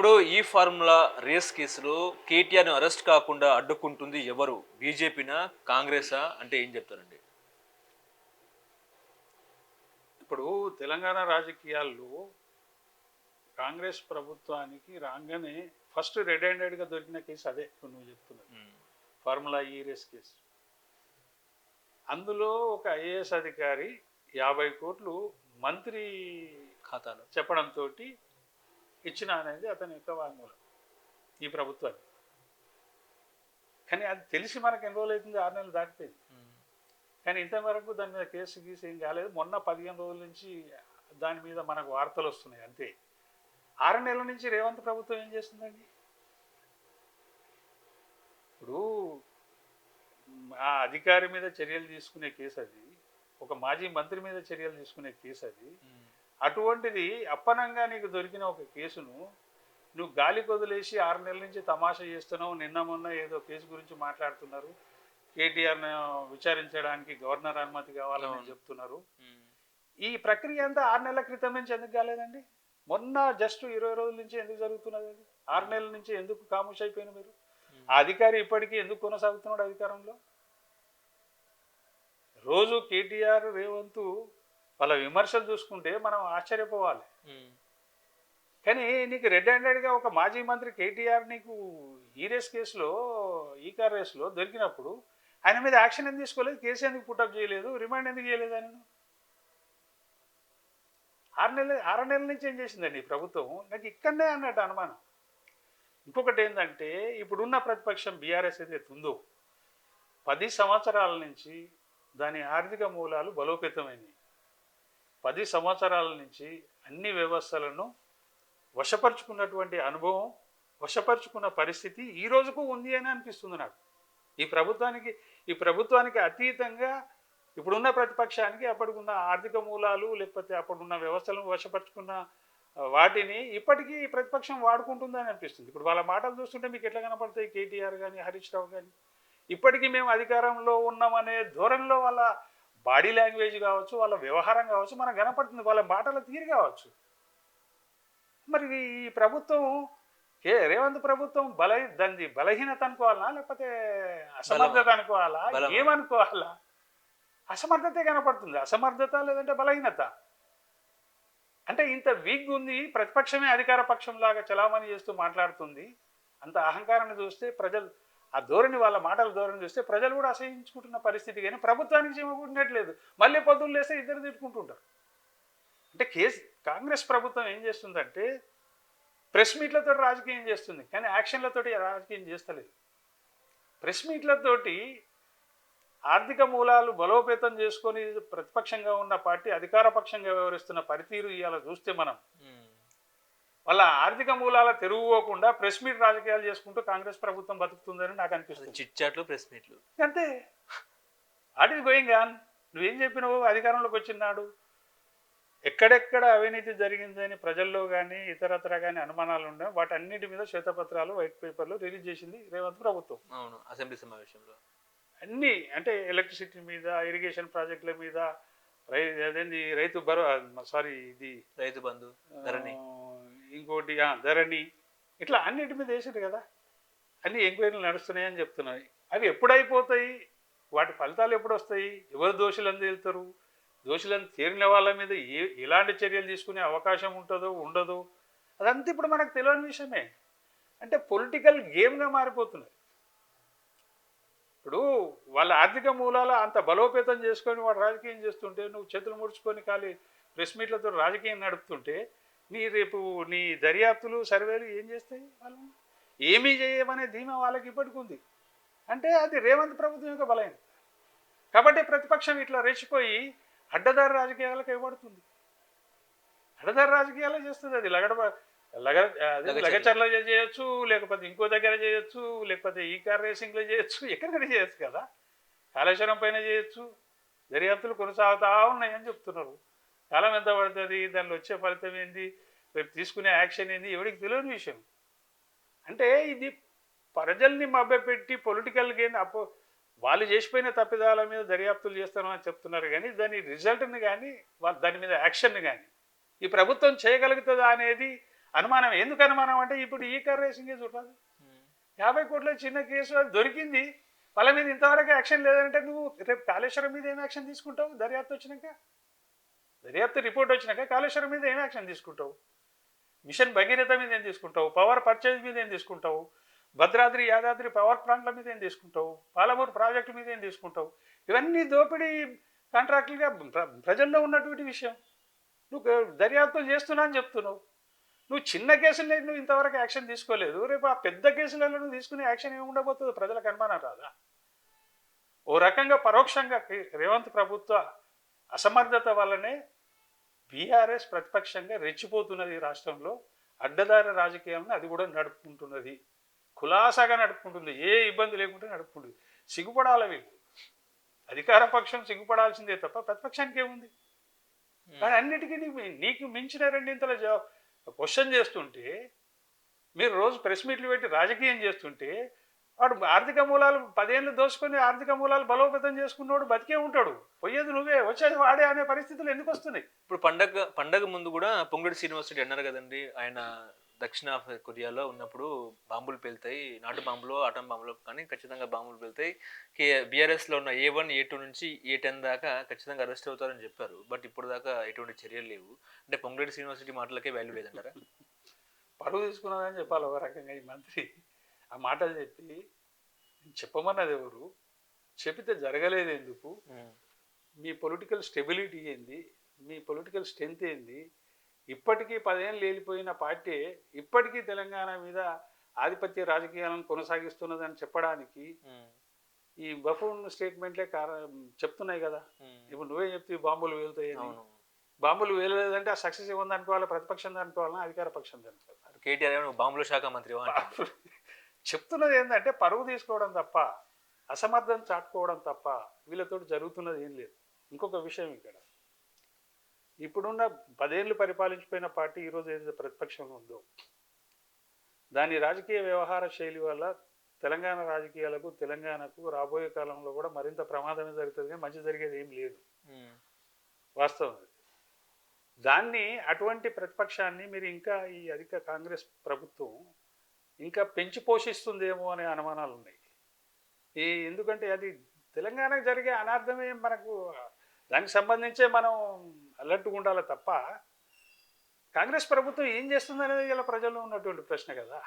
ఇప్పుడు ఈ formula race కేసులో కేటీఆర్ను అరెస్ట్ కాకుండా అడ్డుకుంటుంది ఎవరు? బీజేపీనా కాంగ్రెసా అంటే ఏం చెప్తారండి? ఇప్పుడు తెలంగాణ రాజకీయాల్లో కాంగ్రెస్ ప్రభుత్వానికి రాగానే ఫస్ట్ రెడ్ హ్యాండెడ్గా దొరికిన కేసు అదే నువ్వు చెప్తున్నావు. ఫార్ములా ఈ రేస్ కేసు. అందులో ఒక ఐఏఎస్ అధికారి యాభై కోట్లు మంత్రి ఖాతాలో. చెప్పడంతో ఇచ్చిన అనేది అతని యొక్క వాంగ్మూలం ఈ ప్రభుత్వానికి. కానీ అది తెలిసి మనకు ఎన్ని రోజులు అవుతుంది ఆరు నెలలు దాటిపోయింది. ఉమ్, కానీ ఇంతవరకు దాని మీద కేసు గీసు ఏం కాలేదు. మొన్న పదిహేను రోజుల నుంచి దాని మీద మనకు వార్తలు వస్తున్నాయి అంతే. ఆరు నెలల నుంచి రేవంత్ ప్రభుత్వం ఏం చేస్తుందండి? ఇప్పుడు ఆ అధికారి మీద చర్యలు తీసుకునే కేసు అది ఒక మాజీ మంత్రి మీద చర్యలు తీసుకునే కేసు అది. ఉమ్, అటువంటిది అప్పనంగా నీకు దొరికిన ఒక కేసును నువ్వు గాలి కొదిలేసి ఆరు నెలల నుంచి తమాషా చేస్తున్నావు నిన్న మొన్న ఏదో కేసు గురించి మాట్లాడుతున్నారు. కేటీఆర్ను విచారించడానికి గవర్నర్ అనుమతి కావాలని. చెప్తున్నారు. ఈ ప్రక్రియ అంతా ఆరు నెలల క్రితం నుంచి ఎందుకు కాలేదండి? మొన్న జస్ట్ ఇరవై రోజుల నుంచి ఎందుకు జరుగుతున్నది అది? ఆరు నెలల నుంచి ఎందుకు కాముష్ అయిపోయిన మీరు? ఆ అధికారి ఇప్పటికీ ఎందుకు కొనసాగుతున్నాడు అధికారంలో? రోజు కేటీఆర్ రేవంత్ వాళ్ళ విమర్శలు చూసుకుంటే మనం ఆశ్చర్యపోవాలి. కానీ నీకు రెడ్ హ్యాండెడ్గా ఒక మాజీ మంత్రి కేటీఆర్ నీకు ఈ రేస్ కేసులో ఈ కార్ రేస్లో దొరికినప్పుడు ఆయన మీద యాక్షన్ ఎందుకు తీసుకోలేదు? కేసు ఎందుకు పుట్టప్ చేయలేదు? రిమాండ్ ఎందుకు చేయలేదు ఆయన ఆరు నెలల ఆరు నెలల నుంచి ఏం చేసిందండి ప్రభుత్వం? నాకు ఇక్కడనే అన్నట్టు అనుమానం. ఇంకొకటి ఏంటంటే ఇప్పుడున్న ప్రతిపక్షం బీఆర్ఎస్ ఏదైతే ఉందో పది సంవత్సరాల నుంచి దాని ఆర్థిక మూలాలు బలోపేతమైనవి. పది సంవత్సరాల నుంచి అన్ని వ్యవస్థలను వశపరుచుకున్నటువంటి అనుభవం వశపరుచుకున్న పరిస్థితి ఈ రోజుకు ఉంది అని అనిపిస్తుంది నాకు. ఈ ప్రభుత్వానికి ఈ ప్రభుత్వానికి అతీతంగా ఇప్పుడున్న ప్రతిపక్షానికి అప్పటికున్న ఆర్థిక మూలాలు లేకపోతే అప్పుడున్న వ్యవస్థలను వశపరుచుకున్న వాటిని ఇప్పటికీ ఈ ప్రతిపక్షం వాడుకుంటుందని అనిపిస్తుంది. ఇప్పుడు వాళ్ళ మాటలు చూస్తుంటే మీకు ఎట్లా కనపడతాయి? కేటీఆర్ కానీ హరీష్ రావు కానీ ఇప్పటికీ మేము అధికారంలో ఉన్నామనే ధోరణిలో వాళ్ళ బాడీ లాంగ్వేజ్ కావచ్చు వాళ్ళ వ్యవహారం కావచ్చు మనకు కనపడుతుంది వాళ్ళ మాటల తీరు కావచ్చు. మరి ఈ ప్రభుత్వం కే రేవంత్ ప్రభుత్వం బల దాన్ని బలహీనత అనుకోవాలా లేకపోతే అసమర్థత అనుకోవాలా? ఏమనుకోవాలా? అసమర్థతే కనపడుతుంది. అసమర్థత లేదంటే బలహీనత. అంటే ఇంత వీక్ ఉంది ప్రతిపక్షమే అధికార పక్షంలాగా చలామణి చేస్తూ మాట్లాడుతుంది. అంత అహంకారాన్ని చూస్తే ప్రజలు ఆ ధోరణి వాళ్ళ మాటల ధోరణి చూస్తే ప్రజలు కూడా అసహించుకుంటున్న పరిస్థితి కానీ ప్రభుత్వానికి చెమకుంటున్నట్లేదు మళ్ళీ పొద్దున్న లేస్తే ఇద్దరు తిట్టుకుంటుంటారు. అంటే కేసు కాంగ్రెస్ ప్రభుత్వం ఏం చేస్తుందంటే ప్రెస్ మీట్లతో రాజకీయం చేస్తుంది కానీ యాక్షన్లతోటి రాజకీయం చేస్తలేదు. ప్రెస్ మీట్లతోటి ఆర్థిక మూలాలు బలోపేతం చేసుకొని ప్రతిపక్షంగా ఉన్న పార్టీ అధికార పక్షంగా వ్యవహరిస్తున్న పనితీరు ఇవాళ చూస్తే మనం. వాళ్ళ ఆర్థిక మూలాల తెరుగుపోకుండా ప్రెస్ మీట్ రాజకీయాలు చేసుకుంటూ కాంగ్రెస్ ప్రభుత్వం బతుకుతుందని నాకు అనిపిస్తుంది. చిట్ చాట్లు ప్రెస్ మీట్లు. అంతే. What is going on? నువ్వేం చెప్పినావు? అధికారంలోకి వచ్చినాడు. ఎక్కడెక్కడ అవినీతి జరిగిందని ప్రజల్లో కానీ ఇతరత్ర కానీ అనుమానాలు ఉన్నాయి వాటన్నిటి మీద శ్వేతపత్రాలు వైట్ పేపర్లు రిలీజ్ చేసింది రేవంత్ ప్రభుత్వం. అవును అసెంబ్లీ సమావేశంలో. అన్నీ అంటే ఎలక్ట్రిసిటీ మీద ఇరిగేషన్ ప్రాజెక్టుల మీద రై అదేంది రైతు భరో సారీ ఇది రైతు బంధు ధరణి. ఇంకోటి ఆ, ధరణి. ఇట్లా అన్నిటి మీద వేసారు కదా. అన్ని ఎంక్వైరీలు నడుస్తున్నాయని చెప్తున్నాయి. అవి ఎప్పుడైపోతాయి? వాటి ఫలితాలు ఎప్పుడు వస్తాయి ఎవరు దోషులను తేలుతారు? దోషులను తేలిన వాళ్ళ మీద ఏ ఎలాంటి చర్యలు తీసుకునే అవకాశం ఉంటుందో ఉండదో? అదంతా ఇప్పుడు మనకు తెలియని విషయమే. అంటే పొలిటికల్ గేమ్గా మారిపోతున్నది. ఇప్పుడు వాళ్ళ ఆర్థిక మూలాల అంత బలోపేతం చేసుకొని వాడు రాజకీయం చేస్తుంటే నువ్వు చేతులు ముడుచుకొని ఖాళీ ప్రెస్ మీట్లతో రాజకీయం నడుపుతుంటే నీ రేపు నీ దర్యాప్తులు సర్వేలు ఏం చేస్తాయి వాళ్ళు ఏమీ చేయమనే ధీమా వాళ్ళకి ఇప్పటికి ఉంది. అంటే అది రేవంత్ ప్రభుత్వం యొక్క బలైన కాబట్టి ప్రతిపక్షం ఇట్లా రెచ్చిపోయి అడ్డదారి రాజకీయాలకు ఇవ్వబడుతుంది. అడ్డదారి రాజకీయాలే చేస్తుంది అది. లగడ లగ. లగచర్ల చేయొచ్చు లేకపోతే ఇంకో దగ్గర చేయొచ్చు లేకపోతే ఈ కార్ రేసింగ్లో చేయొచ్చు ఎక్కడికైనా చేయొచ్చు కదా. కాళేశ్వరం పైన చేయొచ్చు. దర్యాప్తులు కొనసాగుతా ఉన్నాయని చెప్తున్నారు. కాలం ఎంత పడుతుంది? దానిలో వచ్చే ఫలితం ఏంది? రేపు తీసుకునే యాక్షన్ ఏంది? ఎవరికి తెలియని విషయం. అంటే ఇది ప్రజల్ని మభ్యపెట్టి పొలిటికల్ గేమ్ అపో వాళ్ళు చేసిపోయిన తప్పిదాల మీద దర్యాప్తులు చేస్తామని చెప్తున్నారు కానీ దాని రిజల్ట్ని కానీ వాళ్ళ దాని మీద యాక్షన్ని కానీ ఈ ప్రభుత్వం చేయగలుగుతుందా అనేది అనుమానం. ఎందుకు అనుమానం అంటే ఇప్పుడు ఈ కార్ రేసింగే చూడాలి యాభై కోట్ల చిన్న కేసు అది దొరికింది. వాళ్ళ మీద ఇంతవరకు యాక్షన్ లేదంటే నువ్వు రేపు కాళేశ్వరం మీద ఏం యాక్షన్ తీసుకుంటావు? దర్యాప్తు వచ్చినాక? దర్యాప్తు రిపోర్ట్ వచ్చినాక కాళేశ్వరం మీద ఏం యాక్షన్ తీసుకుంటావు? మిషన్ భగీరథ మీద ఏం తీసుకుంటావు? పవర్ పర్చేజ్ మీద ఏం తీసుకుంటావు? భద్రాద్రి యాదాద్రి పవర్ ప్లాంట్ల మీద ఏం తీసుకుంటావు? పాలమూరు ప్రాజెక్టు మీద ఏం తీసుకుంటావు? ఇవన్నీ దోపిడీ కాంట్రాక్టులుగా ప్ర- ప్రజల్లో ఉన్నటువంటి విషయం. నువ్వు దర్యాప్తులు చేస్తున్నా అని చెప్తున్నావు. నువ్వు చిన్న కేసులే నువ్వు ఇంతవరకు యాక్షన్ తీసుకోలేదు. రేపు ఆ పెద్ద కేసులలో నువ్వు తీసుకునే యాక్షన్ ఏమి ఉండబోతుంది ప్రజలకు అనుమానం రాదా? ఓ రకంగా పరోక్షంగా రేవంత్ ప్రభుత్వ అసమర్థత వల్లనే బీఆర్ఎస్ ప్రతిపక్షంగా రెచ్చిపోతున్నది ఈ రాష్ట్రంలో అడ్డదారి రాజకీయాలను అది కూడా నడుపుకుంటున్నది. కులాసాగా నడుపుకుంటుంది. ఏ ఇబ్బంది లేకుండా నడుపుకుంటుంది. సిగ్గుపడాలి వీళ్ళు. అధికార పక్షం సిగ్గుపడాల్సిందే తప్ప ప్రతిపక్షానికి ఏముంది? కానీ అన్నిటికీ నీకు నీకు మించిన రెండింతల క్వశ్చన్ చేస్తుంటే మీరు రోజు ప్రెస్ మీట్లు పెట్టి రాజకీయం చేస్తుంటే వాడు ఆర్థిక మూలాలు పదేళ్ళు దోసుకొని ఆర్థిక మూలాలు బలోపేతం చేసుకున్నవాడు బతికే ఉంటాడు. పోయేది నువ్వే వచ్చేది వాడే అనే పరిస్థితులు ఎందుకు వస్తున్నాయి? ఇప్పుడు పండగ పండగ ముందు కూడా పొంగుడి శ్రీనివాసరెడ్డి అన్నారు కదండి ఆయన దక్షిణ కొరియాలో ఉన్నప్పుడు బాంబులు పేలుతాయి నాటు బాంబులు ఆటం బాంబులు కానీ ఖచ్చితంగా బాంబులు పేలుతాయి. కే బీఆర్ఎస్లో ఉన్న ఏ వన్ ఏ టూ నుంచి ఏ టెన్ దాకా ఖచ్చితంగా అరెస్ట్ అవుతారని చెప్పారు. బట్ ఇప్పుడు దాకా ఎటువంటి చర్యలు లేవు. అంటే పొంగులేటి శ్రీనివాసరెడ్డి మాటలకే వాల్యూ లేదంటారా? పరువు తీసుకున్నానని చెప్పాలి ఒక రకంగా ఈ మంత్రి. ఆ మాటలు చెప్పి చెప్పమన్నది ఎవరు? చెబితే జరగలేదు ఎందుకు? మీ పొలిటికల్ స్టెబిలిటీ ఏంది? మీ పొలిటికల్ స్ట్రెంత్ ఏంది? ఇప్పటికీ పదేళ్ళు వెళ్ళిపోయిన పార్టీ ఇప్పటికీ తెలంగాణ మీద ఆధిపత్య రాజకీయాలను కొనసాగిస్తున్నదని చెప్పడానికి ఈ బఫూన్ స్టేట్మెంట్లే కార చెప్తున్నాయి కదా. ఇప్పుడు నువ్వే చెప్తే బాంబులు వేలుతాయని? అవును. బాంబులు వేయలేదంటే ఆ సక్సెస్ ఏముంది అనుకోవాలి? ప్రతిపక్షం అనుకోవాలన్నా అధికార పక్షం అనుకోవాలి కేటీఆర్ బాంబుల శాఖ మంత్రి చెప్తున్నది ఏంటంటే పరువు తీసుకోవడం తప్ప అసమర్థం చాటుకోవడం తప్ప వీళ్ళతో జరుగుతున్నది ఏం లేదు. ఇంకొక విషయం ఇక్కడ. ఇప్పుడున్న పదేళ్ళు పరిపాలించిపోయిన పార్టీ ఈరోజు ఏదైతే ప్రతిపక్షంలో ఉందో. దాని రాజకీయ వ్యవహార శైలి వల్ల తెలంగాణ రాజకీయాలకు తెలంగాణకు రాబోయే కాలంలో కూడా మరింత ప్రమాదమే జరుగుతుంది కానీ మంచి జరిగేది ఏం లేదు. వాస్తవం దాన్ని అటువంటి ప్రతిపక్షాన్ని మీరు ఇంకా ఈ అధిక కాంగ్రెస్ ప్రభుత్వం ఇంకా పెంచి పోషిస్తుందేమో అనే అనుమానాలు ఉన్నాయి. ఈ ఎందుకంటే అది తెలంగాణకు జరిగే అనార్థమే మనకు దానికి సంబంధించే మనం అలర్ట్గా ఉండాలి తప్ప కాంగ్రెస్ ప్రభుత్వం ఏం చేస్తుంది అనేది ఇలా ప్రజల్లో ఉన్నటువంటి ప్రశ్న కదా.